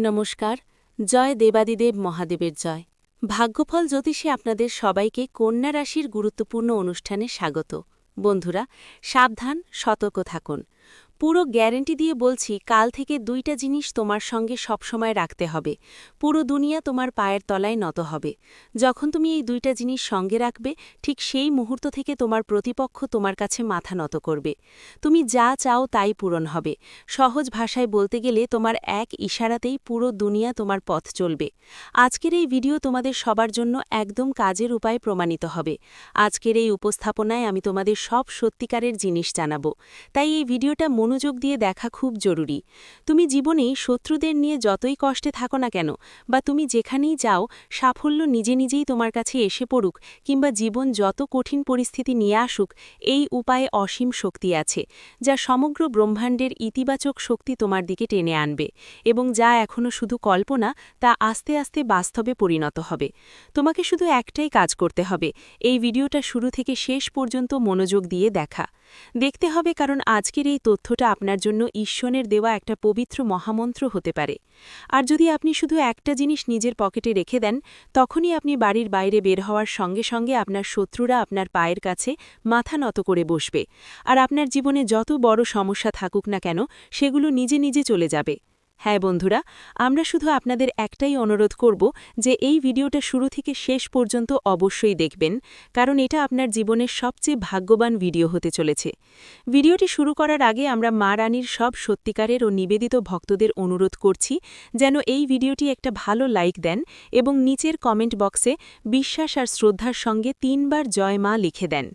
নমস্কার, জয় দেবাদিদেব মহাদেবের জয়। ভাগ্যফল জ্যোতিষে আপনাদের সবাইকে কন্যা রাশির গুরুত্বপূর্ণ অনুষ্ঠানে স্বাগত। বন্ধুরা, সাবধান, সতর্ক থাকুন। পুরো গ্যারেন্টি দিয়ে বলছি, কাল থেকে দুইটা জিনিস তোমার সঙ্গে সবসময় রাখতে হবে। পুরো দুনিয়া তোমার পায়ের তলায় নত হবে। যখন তুমি এই দুইটা জিনিস সঙ্গে রাখবে, ঠিক সেই মুহূর্ত থেকে তোমার প্রতিপক্ষ তোমার কাছে মাথা নত করবে। তুমি যা চাও তাই পূরণ হবে। সহজ ভাষায় বলতে গেলে তোমার এক ইশারাতেই পুরো দুনিয়া তোমার পথ চলবে। আজকের এই ভিডিও তোমাদের সবার জন্য একদম কাজের উপায় প্রমাণিত হবে। আজকের এই উপস্থাপনায় আমি তোমাদের সব সত্যিকারের জিনিস জানাব। তাই এই ভিডিওটা মনোযোগ দিয়ে দেখা খুব জরুরি। তুমি জীবনে শত্রুদের নিয়ে যতই কষ্টে থাকো না কেন, বা তুমি যেখানেই যাও, সাফল্য নিজে নিজেই তোমার কাছে এসে পড়ুক, কিংবা জীবন যত কঠিন পরিস্থিতি নিয়ে আসুক, এই উপায়ে অসীম শক্তি আছে, যা সমগ্র ব্রহ্মাণ্ডের ইতিবাচক শক্তি তোমার দিকে টেনে আনবে, এবং যা এখনও শুধু কল্পনা, তা আস্তে আস্তে বাস্তবে পরিণত হবে। তোমাকে শুধু একটাই কাজ করতে হবে, এই ভিডিওটা শুরু থেকে শেষ পর্যন্ত মনোযোগ দিয়ে দেখা। দেখতে হবে কারণ আজকের এই তথ্যটা আপনার জন্য ঈশ্বরের দেওয়া একটা পবিত্র মহামন্ত্র হতে পারে। আর যদি আপনি শুধু একটা জিনিস নিজের পকেটে রেখে দেন, তখনই আপনি বাড়ির বাইরে বের হওয়ার সঙ্গে সঙ্গে আপনার শত্রুরা আপনার পায়ের কাছে মাথা নত করে বসবে। আর আপনার জীবনে যত বড় সমস্যা থাকুক না কেন, সেগুলো নিজে নিজে চলে যাবে। হ্যাঁ বন্ধুরা, আমরা শুধু আপনাদের একটাই অনুরোধ করব যে এই ভিডিওটা শুরু থেকে শেষ পর্যন্ত অবশ্যই দেখবেন, কারণ এটা আপনার জীবনের সবচেয়ে ভাগ্যবান ভিডিও হতে চলেছে। ভিডিওটি শুরু করার আগে আমরা মা রানীর সব সত্যিকারের ও নিবেদিত ভক্তদের অনুরোধ করছি যেন এই ভিডিওটি একটা ভালো লাইক দেন এবং নিচের কমেন্ট বক্সে বিশ্বাস আর শ্রদ্ধার সঙ্গে তিনবার জয় মা লিখে দেন।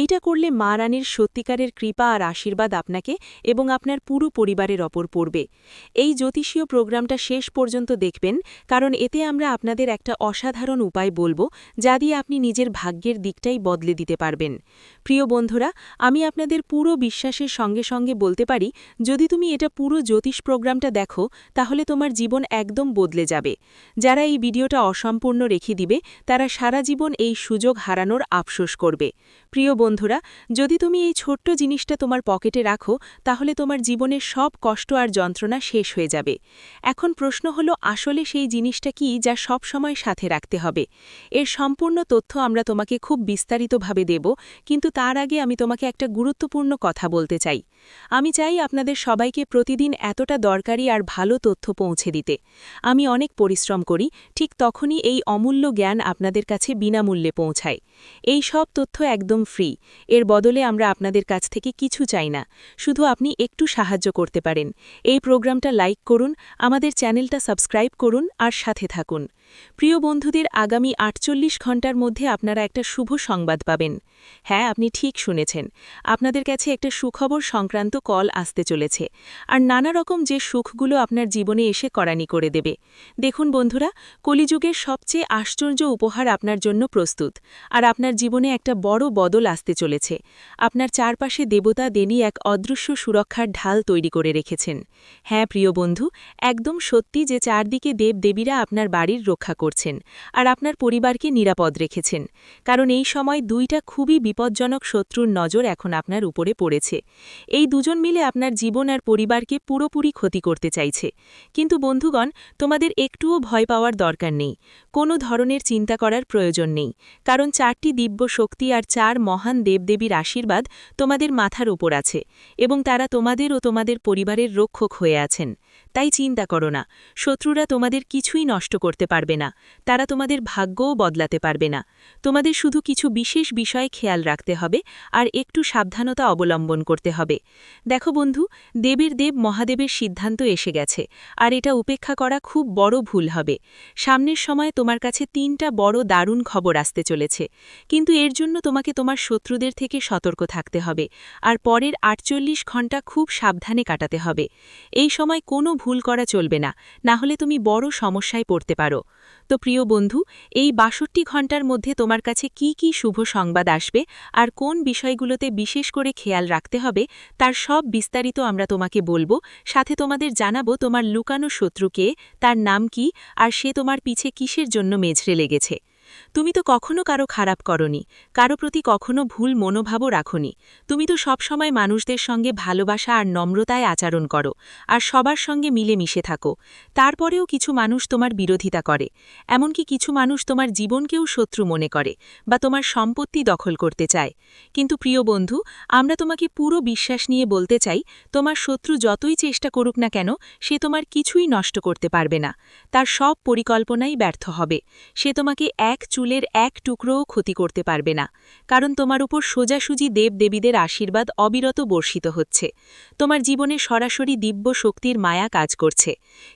এইটা করলে মা রানীর সত্যিকারের কৃপা আর আশীর্বাদ আপনাকে এবং আপনার পুরো পরিবারের অপর পড়বে। এই জ্যোতিষীয় প্রোগ্রামটা শেষ পর্যন্ত দেখবেন, কারণ এতে আমরা আপনাদের একটা অসাধারণ উপায় বলব, যা দিয়ে আপনি নিজের ভাগ্যের দিকটাই বদলে দিতে পারবেন। প্রিয় বন্ধুরা, আমি আপনাদের পুরো বিশ্বাসের সঙ্গে সঙ্গে বলতে পারি, যদি তুমি এটা পুরো জ্যোতিষ প্রোগ্রামটা দেখো, তাহলে তোমার জীবন একদম বদলে যাবে। যারা এই ভিডিওটা অসম্পূর্ণ রেখে দিবে, তারা সারা জীবন এই সুযোগ হারানোর আফসোস করবে। প্রিয় বন্ধুরা, যদি তুমি এই ছোট্ট জিনিসটা তোমার পকেটে রাখো, তাহলে তোমার জীবনের সব কষ্ট আর যন্ত্রণা শেষ হয়ে যাবে। এখন প্রশ্ন হলো, আসলে সেই জিনিসটা কি যা সব সময় সাথে রাখতে হবে? এর সম্পূর্ণ তথ্য আমরা তোমাকে খুব বিস্তারিতভাবে দেব, কিন্তু তার আগে আমি তোমাকে একটা গুরুত্বপূর্ণ কথা বলতে চাই। আমি চাই আপনাদের সবাইকে প্রতিদিন এতটা দরকারি আর ভালো তথ্য পৌঁছে দিতে। আমি অনেক পরিশ্রম করি, ঠিক তখনই এই অমূল্য জ্ঞান আপনাদের কাছে বিনামূল্যে পৌঁছায়। এই সব তথ্য একদম ফ্রি, এর বদলে আমরা আপনাদের কাছ থেকে কিছু চাই না, শুধু আপনি একটু সাহায্য করতে পারেন। এই প্রোগ্রামটা লাইক করুন, আমাদের চ্যানেলটা সাবস্ক্রাইব করুন আর সাথে থাকুন। প্রিয় বন্ধুদের, আগামী আটচল্লিশ ঘণ্টার মধ্যে আপনারা একটা শুভ সংবাদ পাবেন। হ্যাঁ আপনি ঠিক শুনেছেন। আপনাদের কাছে একটা সুখবর সংক্রান্ত কল আসতে চলেছে। আর নানা রকম যে সুখগুলো আপনার জীবনে এসে করানি করে দেবে। দেখুন বন্ধুরা, কলিযুগের সবচেয়ে আশ্চর্য উপহার আপনার জন্য প্রস্তুত। আর আপনার জীবনে একটা বড় বদল আসতে চলেছে। আপনার চারপাশে দেবতা দেনী এক অদৃশ্য সুরক্ষার ঢাল তৈরি করে রেখেছেন। হ্যাঁ প্রিয় বন্ধু, একদম সত্যি যে চারদিকে দেব দেবীরা আপনার বাড়ির রক্ষা করছেন আর আপনার পরিবারকে নিরাপদ রেখেছেন। কারণ এই সময় দুইটা খুবই বিপজ্জনক শত্রুর নজর এখন আপনার উপরে পড়েছে। এই দুজন মিলে আপনার জীবন আর পরিবারকে পুরোপুরি ক্ষতি করতে চাইছে। কিন্তু বন্ধুগণ, তোমাদের একটুও ভয় পাওয়ার দরকার নেই। কোনো ধরনের চিন্তা করার প্রয়োজন নেই। কারণ চারটি দিব্য শক্তি আর চার মহান দেবদেবীর আশীর্বাদ তোমাদের মাথার ওপর আছে এবং তারা তোমাদের ও তোমাদের পরিবারের রক্ষক হয়ে আছেন। তাই চিন্তা করো না। শত্রুরা তোমাদের কিছুই নষ্ট করতে পারবে না। তারা তোমাদের ভাগ্যও বদলাতে পারবে না। তোমাদের শুধু কিছু বিশেষ বিষয়ে খেয়াল রাখতে হবে আর একটু সাবধানতা অবলম্বন করতে হবে। দেখো বন্ধু, দেবের দেব মহাদেবের সিদ্ধান্ত এসে গেছে, আর এটা উপেক্ষা করা খুব বড় ভুল হবে। সামনের সময় তোমার কাছে তিনটা বড় দারুণ খবর আসতে চলেছে। কিন্তু এর জন্য তোমাকে তোমার শত্রুদের থেকে সতর্ক থাকতে হবে, আর পরের আটচল্লিশ ঘণ্টা খুব সাবধানে কাটাতে হবে। এই সময় কোনো ভুল করা চলবে না না হলে তুমি বড় সমস্যায় পড়তে পারো। তো প্রিয় বন্ধু, এই বাষট্টি ঘণ্টার মধ্যে তোমার কাছে কি কি শুভ সংবাদ আসবে আর কোন বিষয়গুলোতে বিশেষ করে খেয়াল রাখতে হবে, তার সব বিস্তারিত আমরা তোমাকে বলব। সাথে তোমাদের জানাব তোমার লুকানো শত্রুকে, তার নাম কি, আর সে তোমার পিছে কিসের জন্য মেঝরে লেগেছে। তুমি তো কখনো কারও খারাপ করনি, কারও প্রতি কখনো ভুল মনোভাবও রাখনি। তুমি তো সবসময় মানুষদের সঙ্গে ভালোবাসা আর নম্রতায় আচরণ করো, আর সবার সঙ্গে মিলেমিশে থাকো। তারপরেও কিছু মানুষ তোমার বিরোধিতা করে, এমনকি কিছু মানুষ তোমার জীবনকেও শত্রু মনে করে, বা তোমার সম্পত্তি দখল করতে চায়। কিন্তু প্রিয় বন্ধু, আমরা তোমাকে পুরো বিশ্বাস নিয়ে বলতে চাই, তোমার শত্রু যতই চেষ্টা করুক না কেন, সে তোমার কিছুই নষ্ট করতে পারবে না। তার সব পরিকল্পনাই ব্যর্থ হবে। সে তোমাকে এক চুলের এক টুকরোও ক্ষতি করতে পারবে না, কারণ তোমার উপর সোজাসুজি দেবদেবীদের আশীর্বাদ অবিরত বর্ষিত হচ্ছে। তোমার জীবনে সরাসরি দিব্য শক্তির মায়া কাজ করছে।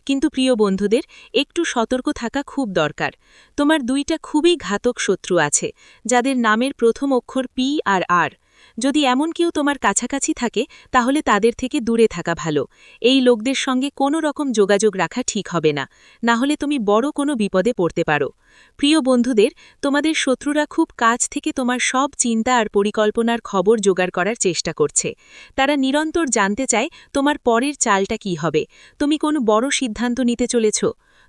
কিন্তু প্রিয় বন্ধুদের, একটু সতর্ক থাকা খুব দরকার। তোমার দুইটা খুবই ঘাতক শত্রু আছে, যাদের নামের প্রথম অক্ষর পি আর আর। যদি এমন কেউ তোমার কাছাকাছি থাকে, তাহলে তাদের থেকে দূরে থাকা ভালো। এই লোকদের সঙ্গে কোনো রকম যোগাযোগ রাখা ঠিক হবে না। না হলে তুমি বড় কোনো বিপদে পড়তে পারো। প্রিয় বন্ধুদের, তোমাদের শত্রুরা খুব কাছ থেকে তোমার সব চিন্তা আর পরিকল্পনার খবর জোগাড় করার চেষ্টা করছে। তারা নিরন্তর জানতে চায় তোমার পরের চালটা কি হবে। তুমি কোনো বড় সিদ্ধান্ত নিতে চলেছ?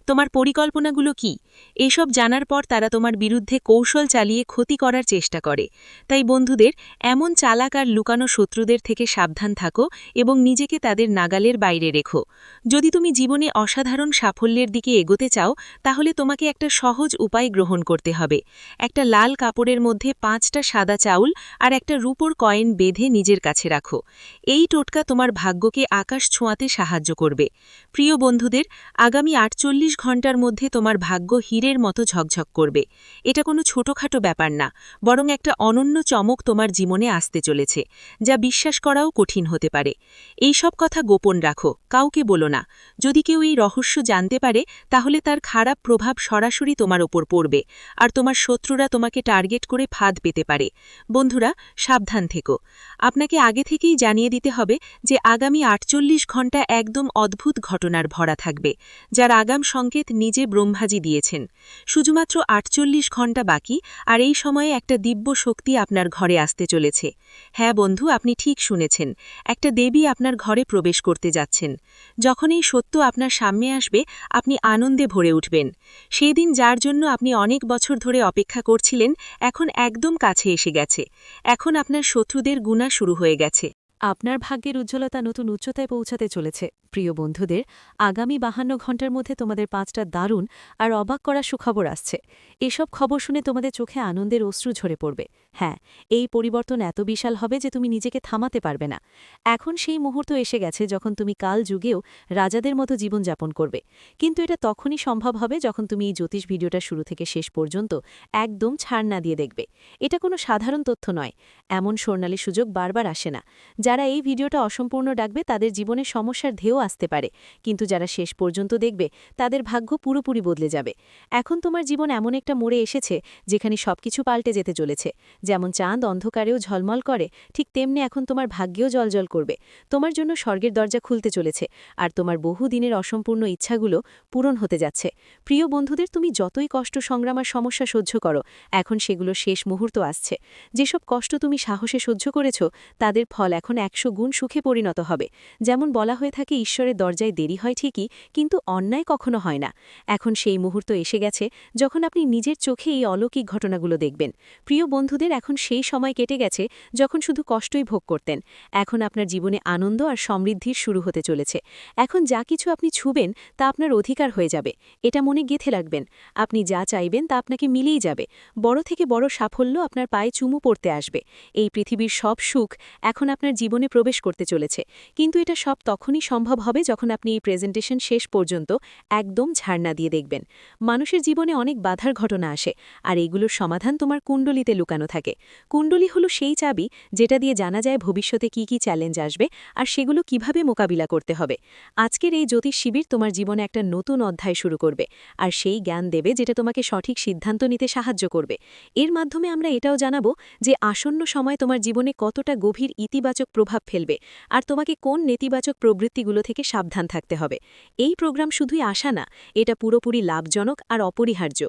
তোমার পরিকল্পনাগুলো কি? এসব জানার পর তারা তোমার বিরুদ্ধে কৌশল চালিয়ে ক্ষতি করার চেষ্টা করে। তাই বন্ধুদের, এমন চালাক আর লুকানো শত্রুদের থেকে সাবধান থাকো এবং নিজেকে তাদের নাগালের বাইরে রেখো। যদি তুমি জীবনে অসাধারণ সাফল্যের দিকে এগোতে চাও, তাহলে তোমাকে একটা সহজ উপায় গ্রহণ করতে হবে। একটা লাল কাপড়ের মধ্যে পাঁচটা সাদা চাউল আর একটা রূপোর কয়েন বেঁধে নিজের কাছে রাখো। এই টোটকা তোমার ভাগ্যকে আকাশ ছোঁয়াতে সাহায্য করবে। প্রিয় বন্ধুদের, আগামী আটচল্লিশ ঘণ্টার মধ্যে তোমার ভাগ্য হীরের মতো ঝকঝক করবে। এটা কোনো ছোটখাটো ব্যাপার না, বরং একটা অনন্য চমক তোমার জীবনে আসতে চলেছে, যা বিশ্বাস করাও কঠিন হতে পারে। এই সব কথা গোপন রাখো, কাউকে বলো না। যদি কেউ এই রহস্য জানতে পারে, তাহলে তার খারাপ প্রভাব সরাসরি তোমার ওপর পড়বে, আর তোমার শত্রুরা তোমাকে টার্গেট করে ফাঁদ পেতে পারে। বন্ধুরা, সাবধান থেকো। আপনাকে আগে থেকেই জানিয়ে দিতে হবে যে আগামী আটচল্লিশ ঘণ্টা একদম অদ্ভুত ঘটনার ভরা থাকবে, যার আগাম সংকেত নিজে ব্রহ্মাজি দিয়েছেন। শুধুমাত্র আটচল্লিশ ঘণ্টা বাকি, আর এই সময়ে একটা দিব্য শক্তি আপনার ঘরে আসতে চলেছে। হ্যাঁ বন্ধু, আপনি ঠিক শুনেছেন, একটা দেবী আপনার ঘরে প্রবেশ করতে যাচ্ছেন। যখন এই সত্য আপনার সামনে আসবে, আপনি আনন্দে ভরে উঠবেন। সেই দিন যার জন্য আপনি অনেক বছর ধরে অপেক্ষা করছিলেন, এখন একদম কাছে এসে গেছে। এখন আপনার শত্রুদের গুণা শুরু হয়ে গেছে। আপনার ভাগ্যের উজ্জ্বলতা নতুন উচ্চতায় পৌঁছাতে চলেছে। প্রিয় বন্ধুদের, আগামী বাহান্ন ঘণ্টার মধ্যে তোমাদের পাঁচটা দারুণ আর অবাক করা সুখবর আসছে। এসব খবর শুনে তোমাদের চোখে আনন্দের অশ্রু ঝরে পড়বে। হ্যাঁ এই পরিবর্তন এত বিশাল হবে যে তুমি নিজেকে থামাতে পারবে না। এখন সেই মুহূর্ত এসে গেছে যখন তুমি কাল যুগেও রাজাদের মতো জীবনযাপন করবে। কিন্তু এটা তখনই সম্ভব হবে যখন তুমি এই জ্যোতিষ ভিডিওটা শুরু থেকে শেষ পর্যন্ত একদম ছাড় না দিয়ে দেখবে। এটা কোনো সাধারণ তথ্য নয়। এমন স্বর্ণালী সুযোগ বারবার আসে না। যারা এই ভিডিওটা অসম্পূর্ণ ডাকবে তাদের জীবনে সমস্যার ধেও আসতে পারে। কিন্তু যারা শেষ পর্যন্ত দেখবে, তাদের ভাগ্য পুরোপুরি বদলে যাবে। এখন তোমার জীবন এমন একটা মোড়ে এসেছে, যেখানে সবকিছু পাল্টে যেতে চলেছে। যেমন চাঁদ অন্ধকারেও ঝলমল করে, ঠিক তেমনি এখন তোমার ভাগ্যেও জলজল করবে। তোমার জন্য স্বর্গের দরজা খুলতে চলেছে, আর তোমার বহু দিনের অসম্পূর্ণ ইচ্ছাগুলো পূরণ হতে যাচ্ছে। প্রিয় বন্ধুদের, তুমি যতই কষ্ট, সংগ্রাম আর সমস্যা সহ্য করো, এখন সেগুলো শেষ মুহূর্ত আসছে। যেসব কষ্ট তুমি সাহসে সহ্য করেছ, তাদের ফল এখন একশো গুণ সুখে পরিণত হবে। যেমন বলা হয়ে থাকে ঈশ্বরের দরজায় দেরি হয় ঠিকই, কিন্তু অন্যায় কখনো হয় না। এখন সেই মুহূর্ত এসে গেছে যখন আপনি নিজের চোখে এই অলৌকিক ঘটনাগুলো দেখবেন। প্রিয় বন্ধুদের, এখন সেই সময় কেটে গেছে যখন শুধু কষ্টই ভোগ করতেন। এখন আপনার জীবনে আনন্দ আর সমৃদ্ধির শুরু হতে চলেছে। এখন যা কিছু আপনি ছুবেন তা আপনার অধিকার হয়ে যাবে। এটা মনে গেথে রাখবেন। আপনি যা চাইবেন তা আপনাকে মিলেই যাবে। বড় থেকে বড় সাফল্য আপনার পায়ে চুমু পড়তে আসবে। এই পৃথিবীর সব সুখ এখন আপনার জীবনে প্রবেশ করতে চলেছে। কিন্তু এটা সব তখনই সম্ভব হবে যখন আপনি এই প্রেজেন্টেশন শেষ পর্যন্ত একদম ঝাড়না দিয়ে দেখবেন। মানুষের জীবনে অনেক বাধার ঘটনা আসে, আর এগুলোর সমাধান তোমার কুণ্ডলিতে লুকানো থাকে। কুণ্ডলি হলো সেই চাবি যেটা দিয়ে জানা যায় ভবিষ্যতে কি কি চ্যালেঞ্জ আসবে আর সেগুলো কীভাবে মোকাবিলা করতে হবে। আজকের এই জ্যোতিষ শিবির তোমার জীবনে একটা নতুন অধ্যায় শুরু করবে, আর সেই জ্ঞান দেবে যেটা তোমাকে সঠিক সিদ্ধান্ত নিতে সাহায্য করবে। এর মাধ্যমে আমরা এটাও জানাব যে আসন্ন সময় তোমার জীবনে কতটা গভীর ইতিবাচক প্রভাব ফেলবে, আর তোমাকে কোন নেতিবাচক প্রবৃত্তিগুলো থেকে সাবধান থাকতে হবে। এই প্রোগ্রাম শুধুই আশা না, এটা পুরোপুরি লাভজনক আর অপরিহার্য।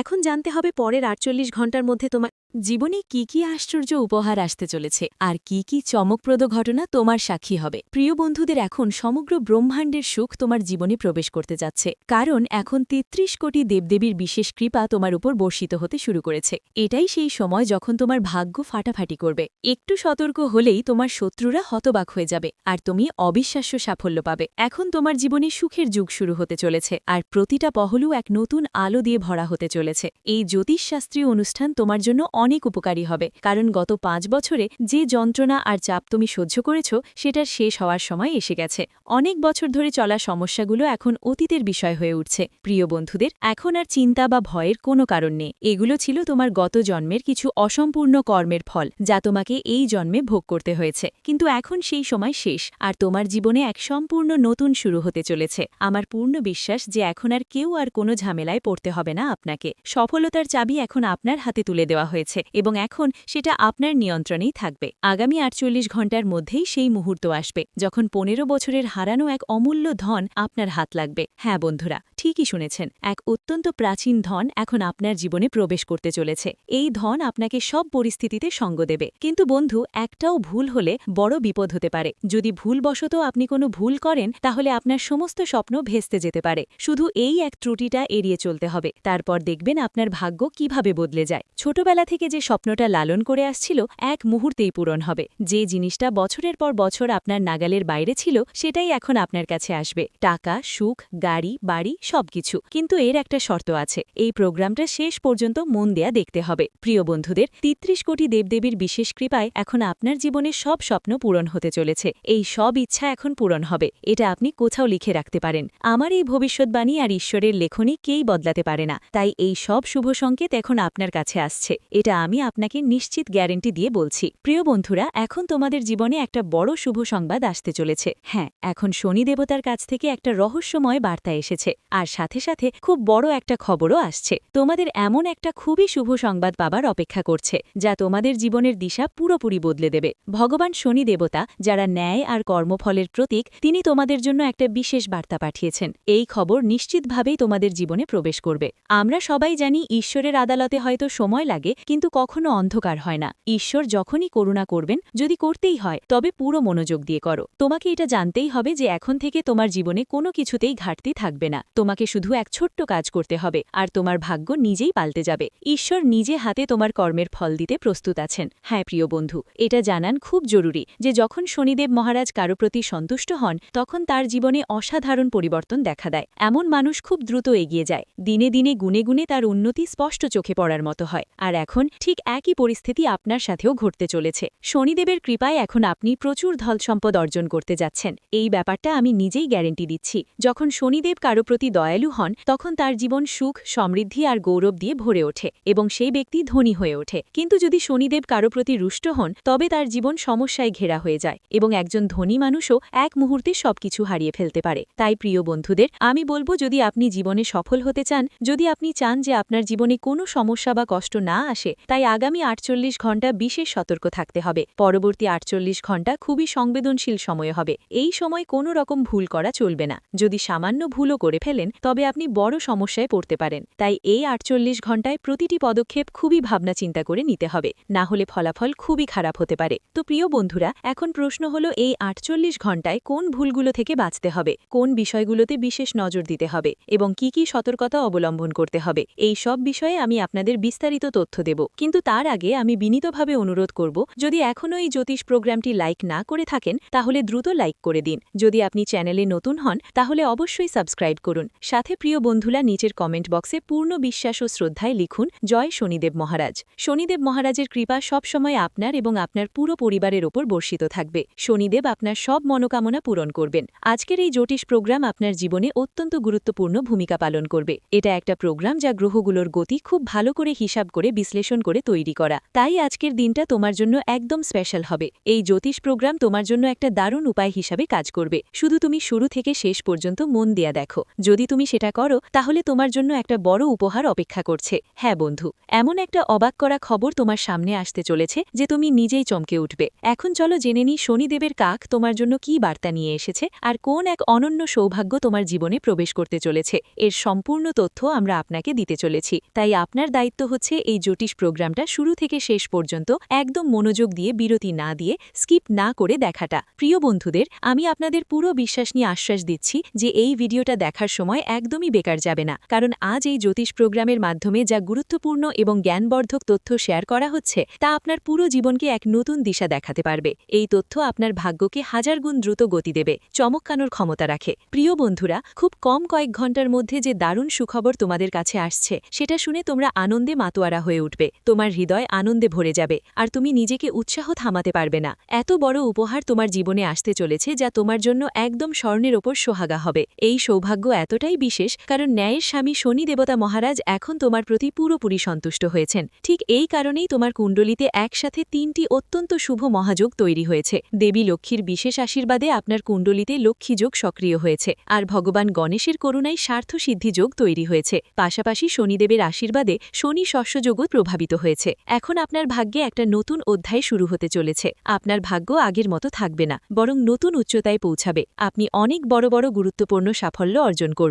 এখন জানতে হবে পরের আটচল্লিশ ঘণ্টার মধ্যে তোমার জীবনে কি কি আশ্চর্য উপহার আসতে চলেছে, আর কি কি চমকপ্রদ ঘটনা তোমার সাক্ষী হবে। প্রিয় বন্ধুদের, এখন সমগ্র ব্রহ্মাণ্ডের সুখ তোমার জীবনে প্রবেশ করতে যাচ্ছে, কারণ এখন ৩৩ কোটি দেবদেবীর বিশেষ কৃপা তোমার উপর বর্ষিত হতে শুরু করেছে। এটাই সেই সময় যখন তোমার ভাগ্য ফাটাফাটি করবে। একটু সতর্ক হলেই তোমার শত্রুরা হতবাক হয়ে যাবে, আর তুমি অবিশ্বাস্য সাফল্য পাবে। এখন তোমার জীবনে সুখের যুগ শুরু হতে চলেছে, আর প্রতিটা পহলু এক নতুন আলো দিয়ে ভরা হতে চলেছে। এই জ্যোতিষশাস্ত্রীয় অনুষ্ঠান তোমার জন্য অনেক উপকারী হবে। কারণ গত পাঁচ বছরে যে যন্ত্রণা আর চাপ তুমি সহ্য করেছ, সেটার শেষ হওয়ার সময় এসে গেছে। অনেক বছর ধরে চলা সমস্যাগুলো এখন অতীতের বিষয় হয়ে উঠছে। প্রিয় বন্ধুদের, এখন আর চিন্তা বা ভয়ের কোনো কারণ নেই। এগুলো ছিল তোমার গত জন্মের কিছু অসম্পূর্ণ কর্মের ফল, যা তোমাকে এই জন্মে ভোগ করতে হয়েছে। কিন্তু এখন সেই সময় শেষ, আর তোমার জীবনে এক সম্পূর্ণ নতুন শুরু হতে চলেছে। আমার পূর্ণ বিশ্বাস যে এখন আর কেউ আর কোনো ঝামেলায় পড়তে হবে না আপনাকে। সফলতার চাবি এখন আপনার হাতে তুলে দেওয়া হয়েছে। এবং এখন সেটা আপনার নিয়ন্ত্রণেই থাকবে। আগামী আটচল্লিশ ঘণ্টার মধ্যেই সেই মুহূর্ত আসবে, যখন পনেরো বছরের হারানো এক অমূল্য ধন আপনার হাত লাগবে। হ্যাঁ বন্ধুরা ঠিকই শুনেছেন, এক অত্যন্ত প্রাচীন ধন এখন আপনার জীবনে প্রবেশ করতে চলেছে। এই ধন আপনাকে সব পরিস্থিতিতে সঙ্গ দেবে। কিন্তু বন্ধু, একটাও ভুল হলে বড় বিপদ হতে পারে। যদি ভুলবশত আপনি কোনো ভুল করেন, তাহলে আপনার সমস্ত স্বপ্ন ভেস্তে যেতে পারে। শুধু এই এক ত্রুটিটা এড়িয়ে চলতে হবে। তারপর দেখবেন আপনার ভাগ্য কীভাবে বদলে যায়। ছোটবেলা থেকে যে স্বপ্নটা লালন করে আসছিল, এক মুহূর্তেই পূরণ হবে। যে জিনিসটা বছরের পর বছর আপনার নাগালের বাইরে ছিল, সেটাই এখন আপনার কাছে আসবে। টাকা, সুখ, গাড়ি, বাড়ি সবকিছু। কিন্তু এর একটা শর্ত আছে। এই প্রোগ্রামটা শেষ পর্যন্ত মন দেয়া দেখতে হবে। প্রিয় বন্ধুদের ৩৩ কোটি দেবদেবীর বিশেষ কৃপায় এখন আপনার জীবনে সব স্বপ্ন পূরণ হতে চলেছে। এই সব ইচ্ছা এখন পূরণ হবে। এটা আপনি কোথাও লিখে রাখতে পারেন। আমার এই ভবিষ্যৎবাণী আর ঈশ্বরের লেখনী কেই বদলাতে পারে না। তাই এই সব শুভ সংকেত এখন আপনার কাছে আসছে। এটা আমি আপনাকে নিশ্চিত গ্যারেন্টি দিয়ে বলছি। প্রিয় বন্ধুরা, এখন তোমাদের জীবনে একটা বড় শুভ সংবাদ আসতে চলেছে। হ্যাঁ এখন শনি দেবতার কাছ থেকে একটা রহস্যময় বার্তা এসেছে। আর সাথে সাথে খুব বড় একটা খবরও আসছে। তোমাদের এমন একটা খুবই শুভ সংবাদ পাবার অপেক্ষা করছে, যা তোমাদের জীবনের দিশা পুরোপুরি বদলে দেবে। ভগবান শনি দেবতা, যারা ন্যায় আর কর্মফলের প্রতীক, তিনি তোমাদের জন্য একটা বিশেষ বার্তা পাঠিয়েছেন। এই খবর নিশ্চিতভাবেই তোমাদের জীবনে প্রবেশ করবে। আমরা সবাই জানি ঈশ্বরের আদালতে হয়তো সময় লাগে, কিন্তু কখনো অন্ধকার হয় না। ঈশ্বর যখনই করুণা করবেন, যদি করতেই হয়, তবে পুরো মনোযোগ দিয়ে করো। তোমাকে এটা জানতেই হবে যে এখন থেকে তোমার জীবনে কোনো কিছুতেই ঘাটতি থাকবে না। তোমাকে শুধু এক ছোট্ট কাজ করতে হবে, আর তোমার ভাগ্য নিজেই পাল্টে যাবে। ঈশ্বর নিজে হাতে তোমার কর্মের ফল দিতে প্রস্তুত আছেন। হ্যাঁ প্রিয় বন্ধু, এটা জানান খুব জরুরি যে যখন শনিদেব মহারাজ কারও প্রতি সন্তুষ্ট হন, তখন তার জীবনে অসাধারণ পরিবর্তন দেখা দেয়। এমন মানুষ খুব দ্রুত এগিয়ে যায়। দিনে দিনে গুনে গুনে তার উন্নতি স্পষ্ট চোখে পড়ার মতো হয়। আর এখন ঠিক একই পরিস্থিতি আপনার সাথেও ঘটতে চলেছে। শনিদেবের কৃপায় এখন আপনি প্রচুর ধল সম্পদ অর্জন করতে যাচ্ছেন। এই ব্যাপারটা আমি নিজেই গ্যারেন্টি দিচ্ছি। যখন শনিদেব কারও প্রতি দয়ালু হন, তখন তার জীবন সুখ, সমৃদ্ধি আর গৌরব দিয়ে ভরে ওঠে এবং সেই ব্যক্তি ধনী হয়ে ওঠে। কিন্তু যদি শনিদেব কারও প্রতি রুষ্ট হন, তবে তার জীবন সমস্যায় ঘেরা হয়ে যায় এবং একজন ধনী মানুষও এক মুহূর্তে সবকিছু হারিয়ে ফেলতে পারে। তাই প্রিয় বন্ধুদের, আমি বলব যদি আপনি জীবনে সফল হতে চান, যদি আপনি চান যে আপনার জীবনে কোনো সমস্যা বা কষ্ট না আসে, তাই আগামী আটচল্লিশ ঘণ্টা বিশেষ সতর্ক থাকতে হবে। পরবর্তী আটচল্লিশ ঘণ্টা খুবই সংবেদনশীল সময় হবে। এই সময় কোনো রকম ভুল করা চলবে না। যদি সামান্য ভুলও করে ফেলেন তবে আপনি বড় সমস্যায় পড়তে পারেন। তাই এই আটচল্লিশ ঘন্টায় প্রতিটি পদক্ষেপ খুবই ভাবনা চিন্তা করে নিতে হবে। না হলে ফলাফল খুবই খারাপ হতে পারে। তো প্রিয় বন্ধুরা, এখন প্রশ্ন হলো এই আটচল্লিশ ঘণ্টায় কোন ভুলগুলো থেকে বাঁচতে হবে? কোন বিষয়গুলোতে বিশেষ নজর দিতে হবে? এবং কি কি সতর্কতা অবলম্বন করতে হবে? এই সব বিষয়ে আমি আপনাদের বিস্তারিত তথ্য দেব। কিন্তু তার আগে আমি বিনীতভাবে অনুরোধ করব, যদি এখনও এই জ্যোতিষ প্রোগ্রামটি লাইক না করে থাকেন, তাহলে দ্রুত লাইক করে দিন। যদি আপনি চ্যানেলে নতুন হন, তাহলে অবশ্যই সাবস্ক্রাইব করুন। সাথে প্রিয় বন্ধুরা নিচের কমেন্ট বক্সে পূর্ণ বিশ্বাস ও শ্রদ্ধায় লিখুন, জয় শনিদেব মহারাজ। শনিদেব মহারাজের কৃপা সবসময় আপনার এবং আপনার পুরো পরিবারের ওপর বর্ষিত থাকবে। শনিদেব আপনার সব মনোকামনা পূরণ করবেন। আজকের এই জ্যোতিষ প্রোগ্রাম আপনার জীবনে অত্যন্ত গুরুত্বপূর্ণ ভূমিকা পালন করবে। এটা একটা প্রোগ্রাম যা গ্রহগুলোর গতি খুব ভালো করে হিসাব করে বিশ্লেষণ করে তৈরি করা। তাই আজকের দিনটা তোমার জন্য একদম স্পেশাল হবে। এই জ্যোতিষ প্রোগ্রাম তোমার জন্য একটা দারুণ উপায় হিসাবে কাজ করবে। শুধু তুমি শুরু থেকে শেষ পর্যন্ত মন দেয়া দেখো। যদি যদি তুমি সেটা করো, তাহলে তোমার জন্য একটা বড় উপহার অপেক্ষা করছে। হ্যাঁ বন্ধু, এমন একটা অবাক করা খবর তোমার সামনে আসতে চলেছে যে তুমি নিজেই চমকে উঠবে। এখন চলো জেনে নি শনিদেবের কাক তোমার জন্য কি বার্তা নিয়ে এসেছে আর কোন এক অনন্য সৌভাগ্য তোমার জীবনে প্রবেশ করতে চলেছে। এর সম্পূর্ণ তথ্য আমরা আপনাকে দিতে চলেছি। তাই আপনার দায়িত্ব হচ্ছে এই জ্যোতিষ প্রোগ্রামটা শুরু থেকে শেষ পর্যন্ত একদম মনোযোগ দিয়ে, বিরতি না দিয়ে, স্কিপ না করে দেখাটা। প্রিয় বন্ধুদের, আমি আপনাদের পুরো বিশ্বাস নিয়ে আশ্বাস দিচ্ছি যে এই ভিডিওটা দেখার সময় একদমই বেকার যাবে না। কারণ আজ এই জ্যোতিষ প্রোগ্রামের মাধ্যমে যা গুরুত্বপূর্ণ এবং জ্ঞানবর্ধক তথ্য শেয়ার করা হচ্ছে, তা আপনার পুরো জীবনকে এক নতুন দিশা দেখাতে পারবে। এই তথ্য আপনার ভাগ্যকে হাজার গুণ দ্রুত গতি দেবে। চমৎকানোর ক্ষমতা রাখে। প্রিয় বন্ধুরা, খুব কম কয়েক ঘণ্টার মধ্যে যে দারুণ সুখবর তোমাদের কাছে আসছে, সেটা শুনে তোমরা আনন্দে মাতোয়ারা হয়ে উঠবে। তোমার হৃদয় আনন্দে ভরে যাবে, আর তুমি নিজেকে উৎসাহ থামাতে পারবে না। এত বড় উপহার তোমার জীবনে আসতে চলেছে, যা তোমার জন্য একদম স্বর্ণের ওপর সোহাগা হবে। এই সৌভাগ্য এতটাই বিশেষ, কারণ ন্যায়ের স্বামী শনি দেবতা মহারাজ এখন তোমার প্রতি পুরোপুরি সন্তুষ্ট হয়েছেন। ঠিক এই কারণেই তোমার কুণ্ডলিতে একসাথে তিনটি অত্যন্ত শুভ মহাযোগ তৈরি হয়েছে। দেবী লক্ষ্মীর বিশেষ আশীর্বাদে আপনার কুণ্ডলিতে লক্ষ্মীযোগ সক্রিয় হয়েছে, আর ভগবান গণেশের করুণায় স্বার্থসিদ্ধি যোগ তৈরি হয়েছে। পাশাপাশি শনিদেবের আশীর্বাদে শনি শস্যযোগও প্রভাবিত হয়েছে। এখন আপনার ভাগ্যে একটা নতুন অধ্যায় শুরু হতে চলেছে। আপনার ভাগ্য আগের মতো থাকবে না, বরং নতুন উচ্চতায় পৌঁছাবে। আপনি অনেক বড় বড় গুরুত্বপূর্ণ সাফল্য অর্জন করবেন।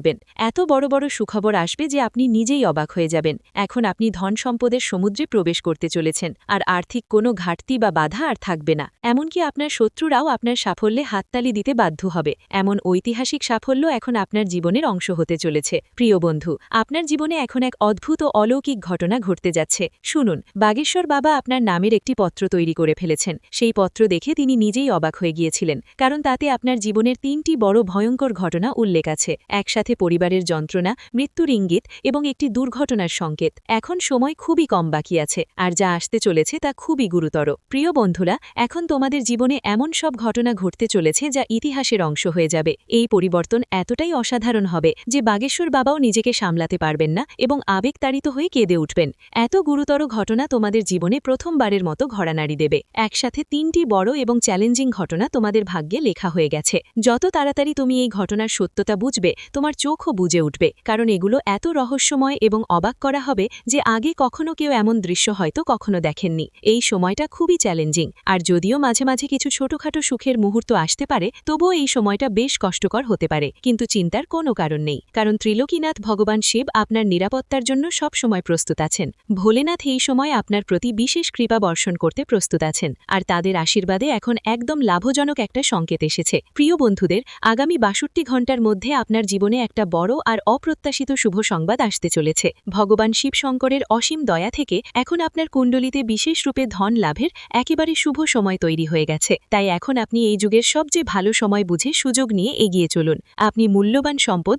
এত বড় বড় সুখবর আসবে যে আপনি নিজেই অবাক হয়ে যাবেন। এখন আপনি ধন সম্পদের সমুদ্রে প্রবেশ করতে চলেছেন, আর আর্থিক কোনো ঘাটতি বা বাধা আর থাকবে না। এমনকি আপনার শত্রুরাও আপনার সাফল্যে হাততালি দিতে বাধ্য হবে। এমন ঐতিহাসিক সাফল্য এখন আপনার জীবনের অংশ হতে চলেছে। প্রিয় বন্ধু, আপনার জীবনে এখন এক অদ্ভুত ও অলৌকিক ঘটনা ঘটতে যাচ্ছে। শুনুন, বাগেশ্বর বাবা আপনার নামের একটি পত্র তৈরি করে ফেলেছেন। সেই পত্র দেখে তিনি নিজেই অবাক হয়ে গিয়েছিলেন, কারণ তাতে আপনার জীবনের তিনটি বড় ভয়ঙ্কর ঘটনা উল্লেখ আছে। একসাথে পরিবারের যন্ত্রণা, মৃত্যুর ইঙ্গিত এবং একটি দুর্ঘটনার সংকেত। এখন সময় খুবই কম বাকি আছে, আর যা আসতে চলেছে তা খুবই গুরুতর। প্রিয় বন্ধুরা, এখন তোমাদের জীবনে এমন সব ঘটনা ঘটতে চলেছে যা ইতিহাসের অংশ হয়ে যাবে। এই পরিবর্তন এতটাই অসাধারণ হবে যে বাগেশ্বর বাবাও নিজেকে সামলাতে পারবেন না এবং আবেগতাড়িত হয়ে কেঁদে উঠবেন। এত গুরুতর ঘটনা তোমাদের জীবনে প্রথমবারের মতো ঘোড়ানাড়ি দেবে। একসাথে তিনটি বড় এবং চ্যালেঞ্জিং ঘটনা তোমাদের ভাগ্যে লেখা হয়ে গেছে। যত তাড়াতাড়ি তুমি এই ঘটনার সত্যতা বুঝবে, তোমার চোখও বুঝে উঠবে, কারণ এগুলো এত রহস্যময় এবং অবাক করা হবে যে আগে কখনো কেউ এমন দৃশ্য হয়তো কখনো দেখেননি। এই সময়টা খুবই চ্যালেঞ্জিং আর যদিও মাঝে মাঝে কিছু ছোটখাটো সুখের মুহূর্ত আসতে পারে, তবুও এই সময়টা বেশ কষ্টকর হতে পারে। কিন্তু চিন্তার কোনো কারণ নেই। কারণ ত্রিলোকীনাথ ভগবান শিব আপনার নিরাপত্তার জন্য সব সময় প্রস্তুত আছেন। ভোলেনাথ এই সময় আপনার প্রতি বিশেষ কৃপা বর্ষণ করতে প্রস্তুত আছেন। আর তাদের আশীর্বাদে এখন একদম লাভজনক একটা সংকেত এসেছে। প্রিয় বন্ধুদের, আগামী বাষট্টি ঘণ্টার মধ্যে আপনার জীবনে একটা বড় আর অপ্রত্যাশিত শুভ সংবাদ আসতে চলেছে। ভগবান শিব শঙ্করের অসীম দয়া থেকে এখন আপনার কুণ্ডলিতে বিশেষ রূপে ধন লাভের একেবারে শুভ সময় তৈরি হয়ে গেছে। তাই এখন আপনি এই যুগের সবচেয়ে ভালো সময় বুঝে সুযোগ নিয়ে এগিয়ে চলুন। আপনি মূল্যবান সম্পদ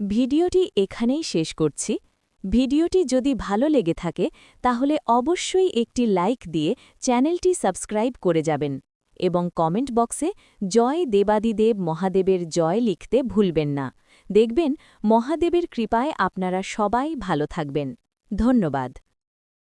ভিডিওটি এখানেই শেষ করছি। ভিডিওটি যদি ভালো লেগে থাকে, তাহলে অবশ্যই একটি লাইক দিয়ে চ্যানেলটি সাবস্ক্রাইব করে যাবেন এবং কমেন্ট বক্সে জয় দেবাদিদেব মহাদেবের জয় লিখতে ভুলবেন না। দেখবেন মহাদেবের কৃপায় আপনারা সবাই ভালো থাকবেন। ধন্যবাদ।